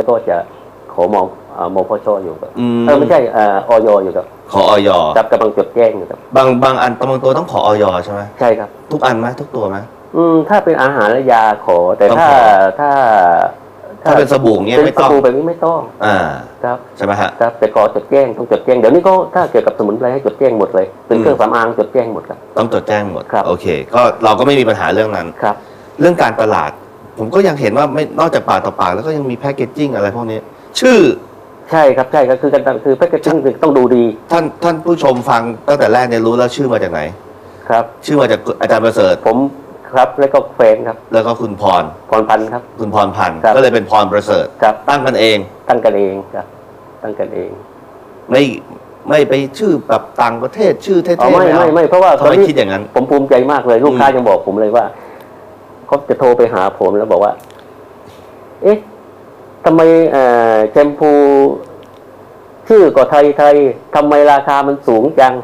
แล้วก็จะขอมองเอ่อมพชอยู่ครับอืมเออไม่ใช่เอ่อออยอยู่ครับขอออยครับกำลังจดแจ้งอยู่ครับบางบางอันบางตัวต้องขอออยใช่ไหมใช่ครับ ทุกอันไหมทุกตัวไหมอืมถ้าเป็นอาหารและยาขอแต่ต้องถ้าขอถ้าถ้าเป็นสบู่เงี้ยเป็นไม่สต้องบู่แบบนี้ไม่ต้อง อ่า ครับใช่ไหมฮะครับแต่ขอจดแจ้งต้องจดแจ้งเดี๋ยวนี้ก็ถ้าเกี่ยวกับสมุนไพรให้จดแจ้งหมดเลยเป็นเครื่องสำอางจดแจ้งหมดครับต้องจดแจ้งหมดครับโอเค ก็เราก็ไม่มีปัญหาเรื่องนั้นครับ เรื่องการตลาด ผมก็ยังเห็นว่าไม่นอกจากปากต่อปากแล้วก็ยังมีแพคเกจจิ้งอะไรพวกนี้ ชื่อใช่ครับใช่ก็คือกันคือแพคเกจจิ้งต้องดูดี ท่านท่านผู้ชมฟังตั้งแต่แรกเนี่ยรู้แล้วชื่อมาจากไหน ครับ ชื่อมาจากอาจารย์ประเสริฐผมครับแล้วก็แฟนครับ แล้วก็คุณพรพรพันธ์ครับ คุณพรพันธ์ครับก็เลยเป็นพรประเสริฐครับตั้งกันเอง ตั้งกันเองครับ ตั้งกันเอง ไม่ไม่ไปชื่อแบบต่างประเทศชื่อเท่อ๋อๆไม่ไม่เอาไม่ไม่เพราะว่าทำไมคิดอย่างนั้นผมภูมิใจมากเลยลูกค้าอืมยังบอกผมเลยว่า เขาจะโทรไปหาผมแล้วบอกว่า เอ๊ะทำไมเอ่อแชมพูชื่อก็ไทยไทยทำไมราคามันสูงจัง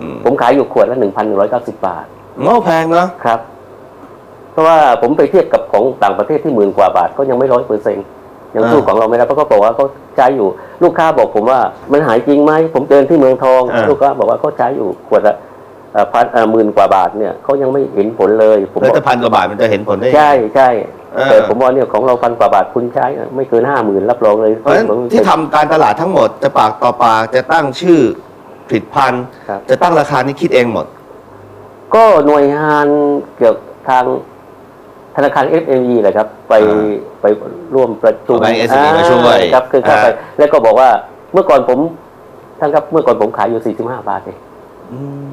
อืมผมขายอยู่ขวดละหนึ่งพันหนึ่งร้อยเก้าสิบบาทโง่แพงเนาะครับ เพราะว่าผมไปเทียบกับของต่างประเทศที่หมื่นกว่าบาทก็ยังไม่ร้อยเปอร์เซ็นต์ยังสู้ของเราไม่ได้เพราะเขาบอกว่าเขาใช้อยู่ ลูกค้าบอกผมว่า มันหายจริงไหมผมเดินที่เมืองทอง ลูกค้าบอกว่าเขาใช้อยู่ขวดละเอ่อ พันเอ่อหมื่นกว่าบาทเนี่ยเขายังไม่เห็นผลเลย ผมแล้วบอกถ้าพันกว่าบาทมันจะเห็นผลได้ยังไงใช่ใช่เออแต่ผมว่าเนี่ยของเราพันกว่าบาทคุณใช้ ไม่เกินห้าหมื่นรับรองเลยเพราะฉะนั้นที่ทำการตลาดทั้งหมดจะปากต่อปากจะตั้งชื่อผลิตภัณฑ์ครับจะตั้งราคานี่คิดเองหมด ก็หน่วยงานเกี่ยวกับทางธนาคาร FME แหละครับ ไปอ่าไปร่วมประชุมเอาแบงก์ SME มาช่วยอ่ครับคือเข้าไปอ่าแล้วก็บอกว่าเมื่อก่อนผมท่านครับเมื่อก่อนผมขายอยู่ 45 บาทเอง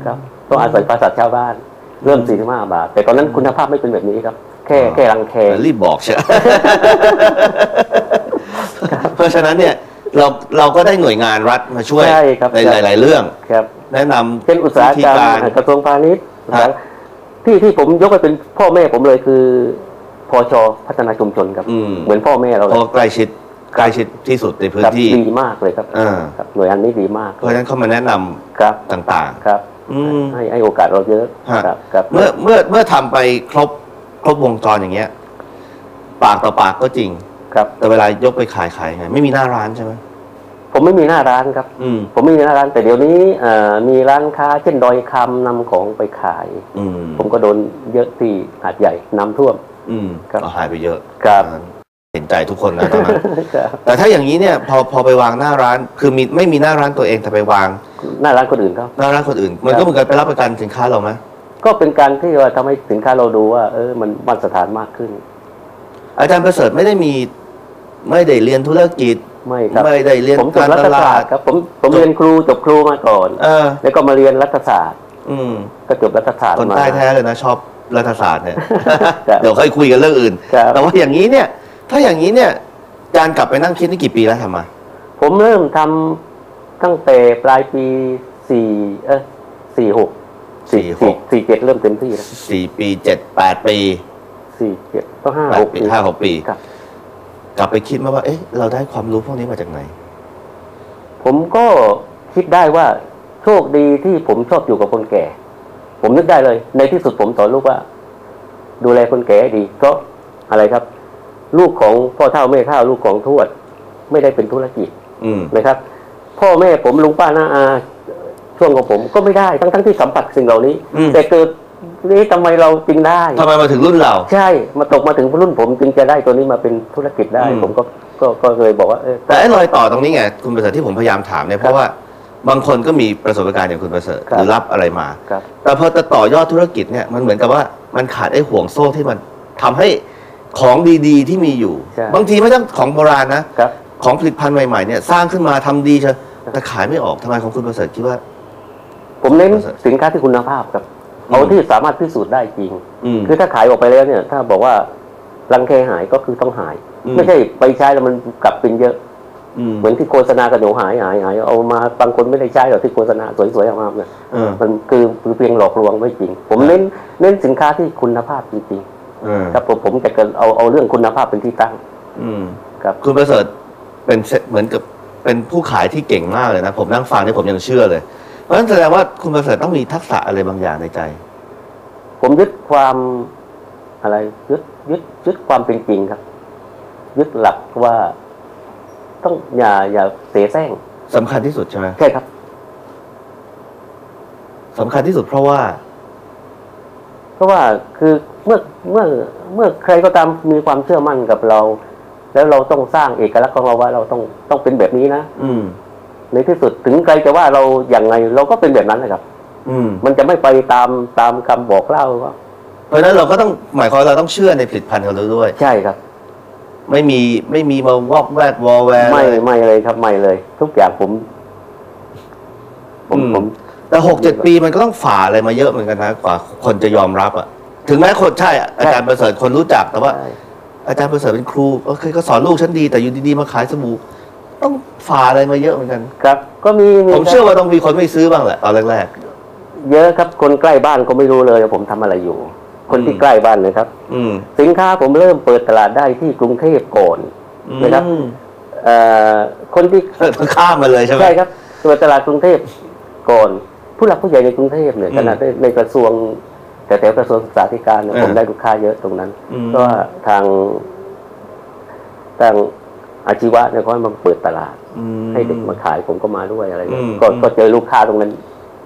ครับต้องอาศัยภาษาชาวบ้าน เริ่ม45บาท แต่ตอนนั้นคุณภาพไม่เป็นแบบนี้ครับ แค่แค่รังแครีบบอกเชียวเพราะฉะนั้นเนี่ยเราเราก็ได้หน่วยงานรัฐมาช่วยใช่ครับในหลาย ๆ เรื่องครับ แนะนำเช่นอุตสาหกรรมวิธีการกระทรวงพาณิชย์ครับที่ที่ผมยกไปเป็นพ่อแม่ผมเลยคือพอชพัฒนาชุมชนครับอืมเหมือนพ่อแม่เราเพเลยราะใกล้ชิด ใกล้ชิดที่สุดในพื้นครับที่ดีมากเลยครับอ่าครับ หน่วยงานนี้ดีมาก เพราะฉะนั้นเขามาแนะนำครับต่างครับๆอืมให้ให้โอกาสเราเยอะฮะครับครับ เมื่อเมื่อเมื่อทำไปครบครบวงจรอย่างเงี้ย ปากต่อปากก็จริง ครับ แต่เวลายกไปขายขายไงไม่มีหน้าร้านใช่ไหมผมไม่มีหน้าร้านครับอืมผมไม่มีหน้าร้านแต่เดี๋ยวนี้เอ่อมีร้านค้า เช่นดอยคำนำของไปขายอืมผมก็โดนเยอะที่หาดใหญ่น้ำท่วมอืมครับก็หายไปเยอะครับเห็น ใจทุกคนนะตอนนั้นครับแต่ถ้าอย่างนี้เนี่ยพอพอไปวางหน้าร้าน คือมีไม่มีหน้าร้านตัวเองแต่ไปวาง หน้าร้านคนอื่นเขาหน้าร้านคนอื่น มันครัก็บเหมือนกันไปรับประกันสินค้าเราไหมก็เป็นการที่ว่าทำให้สินค้าเราดูว่า เออมันมาตรฐานมากขึ้น อาจารย์ประเสริฐไม่ได้มีไม่ได้เรียนธุรกิจไม่ครับไม่ได้เรียนผมจบการรัตฐลาศาสดตร์ครับผมผมจบเรียนครูจบครูมาก่อนเออแล้วก็มาเรียนรัฐศาสตร์ อืมก็จบรัฐศาสตร์คนมาใต้แท้เลยนะชอบรัฐศาสตร์เนี่ยครับเดี๋ยวค่อยคุยกันเรื่องอื่นครับแต่ว่าอย่างนี้เนี่ย ถ้าอย่างนี้เนี่ยการกลับไปนั่งคิดนี่กี่ปีแล้วทำมา ผมเริ่มทำตั้งแต่ปลายปีสี่เออสี่หกสี่หกสี่เจ็ดเริ่มเต็มที่แล้วสี่ปีเจ็ดแปดปีสี่เจ็ดก็ห้าแปหดกปีปีห้าหกปี ครับ กลับไปคิดมาว่าเอ๊ะเราได้ความรู้พวกนี้มาจากไหน ผมก็คิดได้ว่าโชคดีที่ผมชอบอยู่กับคนแก่ ผมนึกได้เลย ในที่สุดผมสอนลูกว่า ดูแลคนแก่ให้ดี เพราะอะไรครับ ลูกของพ่อเท่าแม่เท่าลูกของทวด ไม่ได้เป็นธุรกิจอืมนะครับ พ่อแม่ผมลุงป้าน้าอาช่วงของผมก็ไม่ได้ทั้งทั้งที่สัมผัสสิ่งเหล่านี้ อืม แต่เกิดนี่ทำไมเราจึงได้ ทำไมมาถึงรุ่นเรา ใช่มาตกมาถึงรุ่นผมจึงจะได้ตัวนี้มาเป็นธุรกิจได้ อืม ผมก็ก็ก็เลยบอกว่าเออ แต่ไอ้รอยต่อตรงนี้ไงคุณประเสริฐที่ผมพยายามถามเนี่ยเพราะว่าบางคนก็มีประสบการณ์อย่างคุณประเสริฐครับหรือรับอะไรมา ครับ แต่พอจะต่อยอดธุรกิจเนี่ยมันเหมือนกับว่ามันขาดไอ้ห่วงโซ่ที่มันทำให้ ของดีๆที่มีอยู่ ใช่บางทีไม่ต้องของโบราณนะครับ ของผลิตภัณฑ์ใหม่ๆเนี่ยสร้างขึ้นมาทำดีเชยวแต่ขายไม่ออกทำไมของคุณประเสริฐคิดว่า ผมเน้นครับสินค้าที่คุณภาพครับอืมเอาที่สามารถพิสูจน์ได้จริง อืม คือถ้าขายออกไปแล้วเนี่ย ถ้าบอกว่ารังแคหายก็คือต้องหาย อืม ไม่ใช่ไปใช้แล้วมันกลับเป็นเยอะ อืม เหมือนที่โฆษณากันหนูหายหายหายเอามาบางคนไม่ได้ใช้หรอกที่โฆษณาสวยๆออกมาเนี่ยเออ มันคือคือเพียงหลอกลวงไม่จริง ผมครับเน้นเน้นสินค้าที่คุณภาพจริงเออๆ ครับผมผมจะเกินเอาเอาเรื่องคุณภาพเป็นที่ตั้ง อืมครับคุณประเสริฐเป็นเซเหมือนกับเป็นผู้ขายที่เก่งมากเลยนะผมนั่งฟังนี่ผมยังเชื่อเลย เพราะฉะนั้นแสดงว่าคุณประเสริฐต้องมีทักษะอะไรบางอย่างในใจ ผมยึดความอะไรยึดยึดยึดความเป็นจริงครับ ยึดหลักว่าต้องอย่าอย่าเสียแซงสำคัญที่สุดใช่ไหมใช่ครับสำคัญที่สุดเพราะว่าเพ ราะว่าคือเมื่อเมื่อเมื่อใครก็ตามมีความเชื่อมั่นกับเรา แล้วเราต้องสร้างเอกลักษณ์ของเราว่าเราต้องต้องเป็นแบบนี้นะอืม ในที่สุดถึงใครจะว่าเราอย่างไง เราก็เป็นแบบนั้นนะครับ อืม มันจะไม่ไปตามตามคำบอกเล่าว่าเพราะฉะนั้นเราก็ต้องหมายความว่าเราต้องเชื่อในผลิตภัณฑ์ของเราด้วย ใช่ครับ ไม่มีไม่มีมาวอกแวกวอลแวร์ไม่เลย ไม่เลยครับไม่เลย ทุกอย่างผม ผมอืม ผม แต่หกเจ็ดปีมันก็ต้องฝ่าอะไรมาเยอะเหมือนกันนะกว่าคนจะยอมรับอะ ถึงแม้คนใช่อะอาจารย์ประเสริฐคนรู้จักแต่ว่าใช่อาจารย์ประเสริฐเป็นครูโอเคก็สอนลูกฉันดีแต่อยู่ดีๆมาขายสบู่ต้องฝ่าอะไรมาเยอะเหมือนกัน ครับ ก็มีผมเชื่อว่าต้องมีคนไม่ซื้อบ้างแหละตอนแรกเยอะครับ คนใกล้บ้านก็ไม่รู้เลยว่าผมทำอะไรอยู่ คนที่อืมใกล้บ้านนะครับ ๆอืมสินค้าผมเริ่มเปิดตลาดได้ที่กรุงเทพก่อนนะครับอืมเอ่อคนที่ข้ามมาเลยใช่ไหม ใช่ครับเปิดตลาดกรุงเทพก่อน ผู้หลักผู้ใหญ่ในกรุงเทพเนี่ยอืมขนาดในในกระทรวง แต่แถวกระทรวงศึกษาธิการเนี่ยเออผมได้ลูกค้าเยอะตรงนั้นอืมเพราะว่าทางทางอาชีวะเนี่ยเขาให้มาเปิดตลาดอืมให้เด็กมาขายผมก็มาด้วยอะไรเงี้ยอืมก็อืมก็เจอลูกค้าตรงนั้น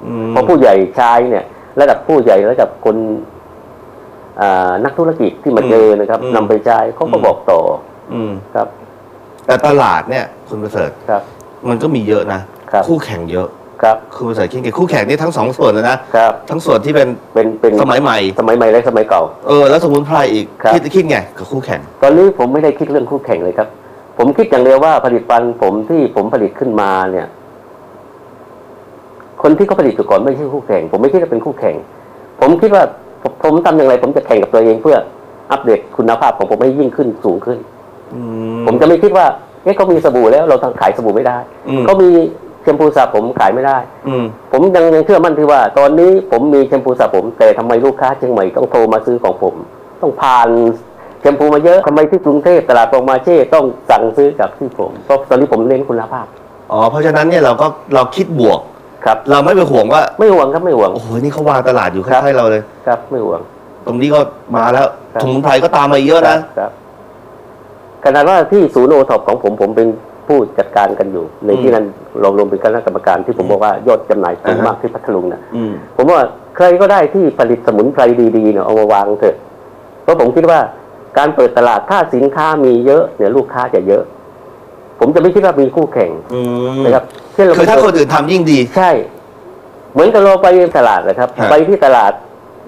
อืมเพราะผู้ใหญ่ชายเนี่ย ระดับผู้ใหญ่ระดับคนอ่านักธุรกิจที่มาเจอนะครับนำไปใช้เขาก็บอกต่อ อืมครับ แต่ตลาดเนี่ย คุณประเสริฐครับ มันก็มีเยอะนะครับคู่แข่งเยอะ ครับคุณประเสริฐคิดไงคู่แข่งนี่ทั้งสองส่วนเลยนะครับ ทั้งส่วนที่เป็นเป็นเป็นสมัยใหม่ สมัยใหม่และสมัยเก่า เออแล้วสมุนไพรอีกครับ คิดคิดไงกับคู่แข่ง ตอนนี้ผมไม่ได้คิดเรื่องคู่แข่งเลยครับ ผมคิดอย่างเดียวว่าผลิตภัณฑ์ผมที่ผมผลิตขึ้นมาเนี่ย คนที่เขาผลิตอยู่ก่อนไม่ใช่คู่แข่ง ผมไม่คิดว่าเป็นคู่แข่ง ผมคิดว่าผมผมทำอย่างไร ผมจะแข่งกับตัวเองเพื่ออัปเดตคุณภาพของผมให้ยิ่งขึ้นสูงขึ้น อื ผมจะไม่คิดว่าเอ๊ะเขามีสบู่แล้วเราทำขายสบู่ไม่ได้อืม เขามี แชมพูสระผมขายไม่ได้ อืม ผมยังยังเชื่อมั่นที่ว่า ตอนนี้ผมมีแชมพูสระผม แต่ทำไมลูกค้าเชียงใหม่ต้องโทรมาซื้อของผม ต้องผ่านแชมพูมาเยอะทำไมที่กรุงเทพตลาดปองมาเช่ต้องสั่งซื้อจากที่ผมเพราะตอนนี้ผมเน้นคุณภาพอ๋อ เพราะฉะนั้นเนี่ยเราก็เราคิดบวก ครับ เราไม่ไปห่วงว่า ไม่ห่วงครับไม่ห่วง โอ้โห นี่เขาวางตลาดอยู่ครัใกบล้ๆเราเลย ครับไม่ห่วง ตรงนี้ก็มาแล้วครับ สมุนไพรก็ตามมาเยอะนะ ครับขนาดว่าที่ศูนย์โอท็อปของผมผมเป็น ผู้จัดการกันอยู่ ในที่นั้นรวมรวมเป็นคณะกรรมการที่ผมบอกว่ายอดจำหน่ายสูงอ่าฮะมากที่พัทลุงนะอืมผมว่าใครก็ได้ที่ผลิตสมุนไพรดีๆเนี่ยเอามาวางเถอะ เพราะผมคิดว่าการเปิดตลาดถ้าสินค้ามีเยอะเนี่ยลูกค้าจะเยอะ ผมจะไม่คิดว่ามีคู่แข่งอืมนะครับเช่นเราคือถ้าไปคนอื่นทำยิ่งดี ใช่ เหมือนกับเราไปตลาดนะครับฮะไปที่ตลาด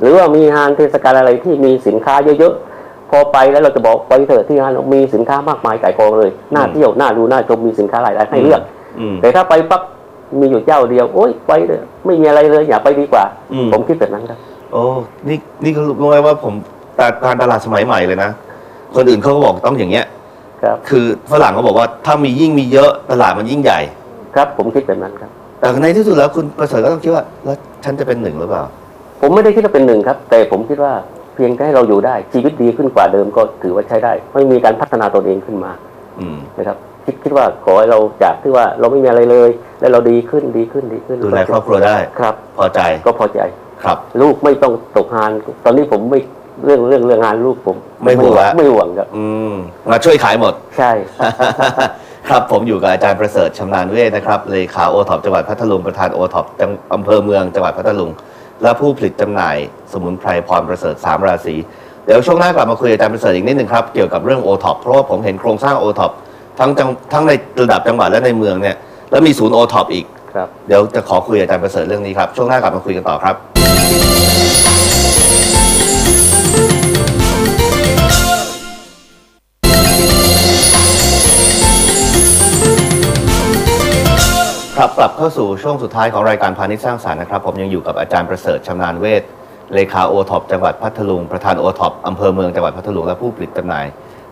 หรือว่ามีงานเทศกาลอะไรที่มีสินค้าเยอะๆ พอไปแล้วเราจะบอกไปเถอะที่งานมีสินค้ามากมายไก่กองเลยน่าเที่ยวน่าดูน่าชมมีสินค้าหลายรายให้เลือกอืมแต่ถ้าไปปั๊บมีอยู่เจ้าเดียว โอ๊ยไปเลยไม่มีอะไรเลยอย่าไปดีกว่าอืมผมคิดแบบนั้นครับ โอ้นี่นี่ก็รู้ไหมว่าผมตาการตลาดสมัยใหม่เลยนะคนอื่นเขาก็บอกต้องอย่างเงี้ยครับคือฝรั่งเขาบอกว่าถ้ามียิ่งมีเยอะตลาดมันยิ่งใหญ่ ครับผมคิดแบบนั้นครับ แต่ในที่สุดแล้วคุณประเสริฐก็ต้องคิดว่า แล้วฉันจะเป็นหนึ่งหรือเปล่า ผมไม่ได้คิดว่าเป็นหนึ่งครับ แต่ผมคิดว่า เพียงแค่ให้เราอยู่ได้ ชีวิตดีขึ้นกว่าเดิมก็ถือว่าใช้ได้ ไม่มีการพัฒนาตนเองขึ้นมาอืมนะครับคิดคิดว่าขอให้เราจากที่ว่าเราไม่มีอะไรเลย แล้วเราดีขึ้นดีขึ้นดีขึ้นดูแลครอบครัวได้ครับ พอใจก็พอใจครับ ลูกไม่ต้องตกงาน ตอนนี้ผมไม่เรื่องเรื่องเรื่องงานลูกผม ไม่ห่วงละไม่ห่วงครับ อืมมาช่วยขายหมด ใช่ ครับผมอยู่กับอาจารย์ประเสริฐชำนาญเวทนะครับเลขาโอท็อปจังหวัดพัทลุงประธานโอท็อปอำเภอเมืองจังหวัดพัทลุง และผู้ผลิตจำหน่าย สมุนไพรพรประเสริฐสามราศีเดี๋ยวช่วงหน้ากลับมาคุยกับอาจารย์ประเสริฐอีกนิดหนึ่งครับ เกี่ยวกับเรื่องโอท็อปเพราะว่าผมเห็นโครงสร้างโอท็อปทั้งจังทั้งในระดับจังหวัดและในเมืองเนี่ยแล้วมีศูนย์โอท็อปอีก ครับ เดี๋ยวจะขอคุยกับอาจารย์ประเสริฐเรื่องนี้ครับ ช่วงหน้ากลับมาคุยกันต่อครับ ครับกลับเข้าสู่ช่วงสุดท้ายของรายการพาณิชย์สร้างสรรค์นะครับ ผมยังอยู่กับอาจารย์ประเสริฐชำนาญเวทเลขาโอท็อปจังหวัดพัทลุงประธานโอท็อปอำเภอเมืองจังหวัดพัทลุงและผู้ผลิตจำหน่าย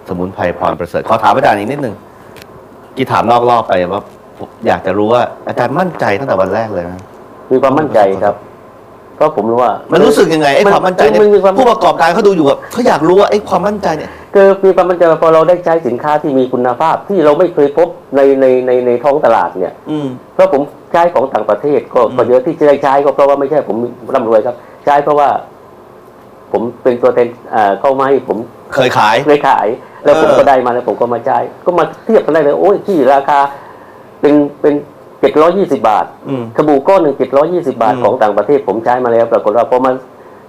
สมุนไพรพรประเสริฐขอถามอาจารย์อีกนิดหนึ่งกี่ถามนอกรอบไปว่าผมอยากจะรู้ว่าอาจารย์มั่นใจตั้งแต่วันแรกเลยนะมีความมั่นใจครับ เพราะผมรู้ว่า มันรู้สึกยังไงไอ้มันความมั่นใจเนี่ยมันมีความ ผู้ประกอบการเขาดูอยู่แบบเขาอยากรู้ว่าไอ้ความมั่นใจเนี่ย คือมีความมั่นใจว่าพอเราได้ใช้สินค้าที่มีคุณภาพที่เราไม่เคยพบในในในในท้องตลาดเนี่ย อืมเพราะผมใช้ของต่างประเทศก็อืมก็เยอะที่จะได้ใช้ก็เพราะว่าไม่ใช่ผมร่ำรวยครับ ใช้เพราะว่า ผมเป็นตัวแทนเอ่อเข้ามาให้ผมเคยขายเลยขาย แล้วผมเออ ก็ได้มาแล้วผมก็มาจ่ายก็มาเทียบกันได้เลยโอ้ยที่ราคาเป็นเป็นเจ็ดร้อยี่สิบาท อืม สบู่ก้อนหนึ่งเจ็ดร้อยี่สิบาทอืม ของต่างประเทศผมใช้มาแล้วปรากฏว่าพอมา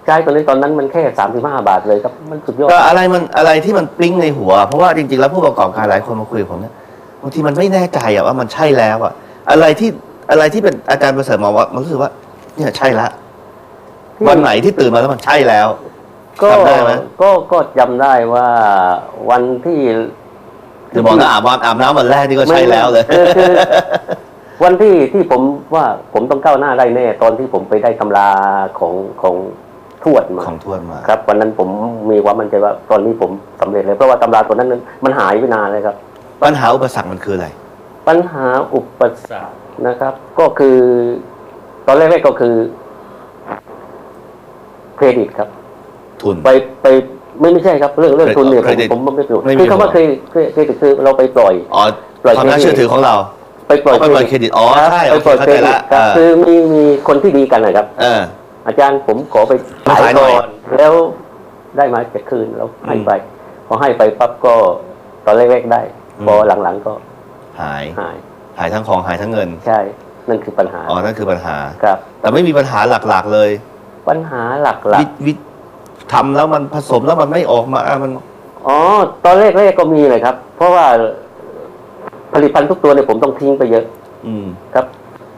ใช้ตอนนี้ตอนนั้นมันแค่สามสิบห้าบาทเลยครับมันสุดยอด ก็อะไรมันอะไรที่มันปลิ้งในหัว เพราะว่าจริงๆแล้วผู้ประกอบการหลายคนมาคุยกับผมเนี่ยบางทีมันไม่แน่ใจอะว่ามันใช่แล้วอะอะไรที่อะไรที่เป็นอาจารย์ประเสริฐมองว่ามันรู้สึกว่า เนี่ยใช่ละวันไหนที่ตื่นมาแล้วมันใช่แล้ว ก็จำได้ไหม ก็ก็จำได้ว่าวันที่ จะบอกนะอาบน้ำอาบน้ำวันแรกนี่ก็ใช่แล้วเลย คือคือ วันที่ที่ผมว่าผมต้องก้าวหน้าได้แน่ ตอนที่ผมไปได้ตำราของของ ทวดมาของทวนมาครับวันนั้นผมมีความมั่นใจว่าตอนนี้ผมสำเร็จเลยเพราะว่าตำราตัวนั้นมันหายไปนานเลยครับ ปัญหาอุปสรรคมันคืออะไร ปัญหาอุปสรรคนะครับ ก็คือ ตอนแรกๆก็คือ เครดิตครับ ทุนไปไปไม่ไม่ใช่ครับ เรื่องเรื่องทุนเนี่ยเครดิตผมผมไม่รู้ไม่มีคือคำว่าผลเครดิตเครดิตคือเราไปปล่อยอ๋อปล่อยความน่าเครดิตเชื่อถือของเราไปปล่อยไปปล่อยเครดิตอ๋อครับใช่ไปปล่อยโอเคเครดิตเข้าใจละครับอ่าคือมีมีคนที่ดีกันนะครับเอออาจารย์ผมขอไปมาขายหน่อยก่อนแล้วได้มาจะคืนแล้วให้อืมไป พอให้ไปปั๊บก็ตอนแรกๆได้อืมพอหลังๆก็หายหาย หายทั้งของหายทั้งเงิน ใช่ นั่นคือปัญหาอ๋อนั่นคือปัญหาครับ แต่ไม่มีปัญหาหลักๆเลย ปัญหาหลักวิวิทำแล้วมันผสมแล้วมันไม่ออกมามันๆอ๋อ ตอนแรกๆก็มีเลยครับ เพราะว่าผลิตภัณฑ์ทุกตัวเนี่ยผมต้องทิ้งไปเยอะ อืมครับ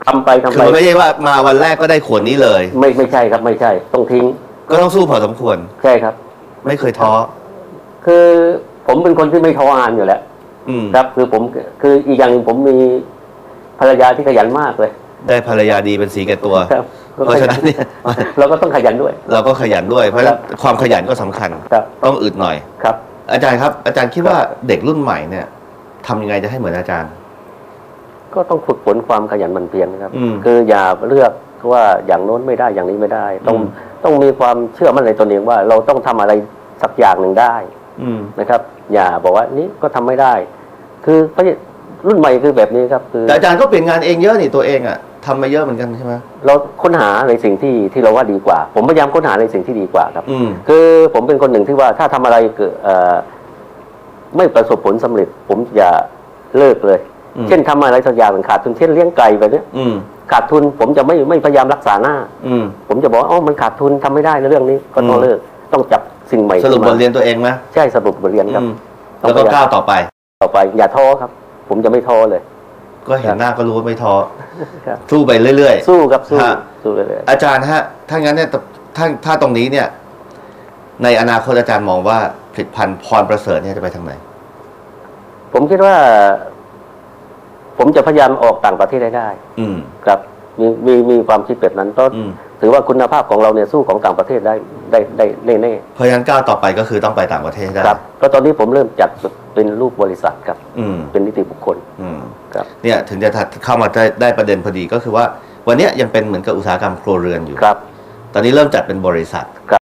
ทำไปทำคือไปมันไม่ใช่ว่ามาวันแรกก็ได้ขวดนี้เลย ไม่ไม่ใช่ครับไม่ใช่ ต้องทิ้งก็ต้องสู้พอสมควร ใช่ครับ ไม่เคยท้อ คือผมเป็นคนที่ไม่ท้ออ่านอยู่แล้วอืมครับ คือผมคืออีกอย่างหนึ่งผมมีภรรยาที่ขยันมากเลยได้ภรรยาดีเป็นสีแก่ตัว ครับเพราะฉะนั้นเนี่ย เราก็ต้องขยันด้วย เราก็ขยันด้วย เพราะฉะนั้นความขยันก็สำคัญ ครับต้องอึดหน่อย ครับ อาจารย์ครับ อาจารย์คิดว่าเด็กรุ่นใหม่เนี่ยทำยังไงจะให้เหมือนอาจารย์ ก็ต้องฝึกฝนความขยันหมั่นเพียรนะครับอืมคืออย่าเลือกว่าอย่างโน้นไม่ได้อย่างนี้ไม่ได้ ต้องอืมต้องมีความเชื่อมั่นในตนเองว่า เราต้องทำอะไรสักอย่างหนึ่งได้อืมนะครับ อย่าบอกว่านี่ก็ทำไม่ได้ คือเพราะรุ่นใหม่คือแบบนี้ครับคือแต่อาจารย์ก็เปลี่ยนงานเองเยอะนี่ตัวเองอะทำมาเยอะเหมือนกันใช่ไหมเราค้นหาในสิ่งที่ที่เราว่าดีกว่า ผมพยายามค้นหาในสิ่งที่ดีกว่าครับอืมคือผมเป็นคนหนึ่งที่ว่าถ้าทำอะไรเกิดเอ่อไม่ประสบผลสำเร็จ ผมจะเลิกเลยอืม เช่นทำอะไรสักอย่างขาดทุนเช่นเลี้ยงไก่แบบเนี้ยอืมขาดทุนผมจะไม่ไม่พยายามรักษาหน้า อืมผมจะบอกว่าอ๋อมันขาดทุนทำไม่ได้ในเรื่องนี้ก็ต้ออืงมเลิกต้องจับสิ่งใหม่สรุปบขึ้ทนมาเรียนตัวเองไหมใช่สรุปบทเรียนครับอืมต้องแล้วก็พยายามก้าวต่อไป ต่อไปอย่าท้อครับ ผมจะไม่ท้อเลย ก็เห็นหน้าก็รู้ว่าไม่ท้อครับสู้ไปเรื่อยสู้ครับสู้ฮะสู้เลยๆอาจารย์ฮะถ้างั้นเนี่ยถ้าถ้าตรงนี้เนี่ย ในอนาคตอาจารย์มองว่าผลิตภัณฑ์พรประเสริฐเนี่ยจะไปทางไหนผมคิดว่า ผมจะพยายามออกต่างประเทศให้ได้อืมครับมีมีมีความคิดแบบนั้นเพราะอืม ถือว่าคุณภาพของเราเนี่ยสู้ของต่างประเทศได้ได้ได้ได้แน่เพราะฉะนั้นก้าวต่อไปก็คือต้องไปต่างประเทศให้ได้ครับก็ตอนนี้ผมเริ่มจัดเป็นรูปบริษัทครับ อืมเป็นนิติบุคคลอืม ครับ เนี่ยถึงจะถัดเข้ามาได้ได้ประเด็นพอดีก็คือว่า วันเนี้ยยังเป็นเหมือนกับอุตสาหกรรมครัวเรือนอยู่ ครับ ตอนนี้เริ่มจัดเป็นบริษัท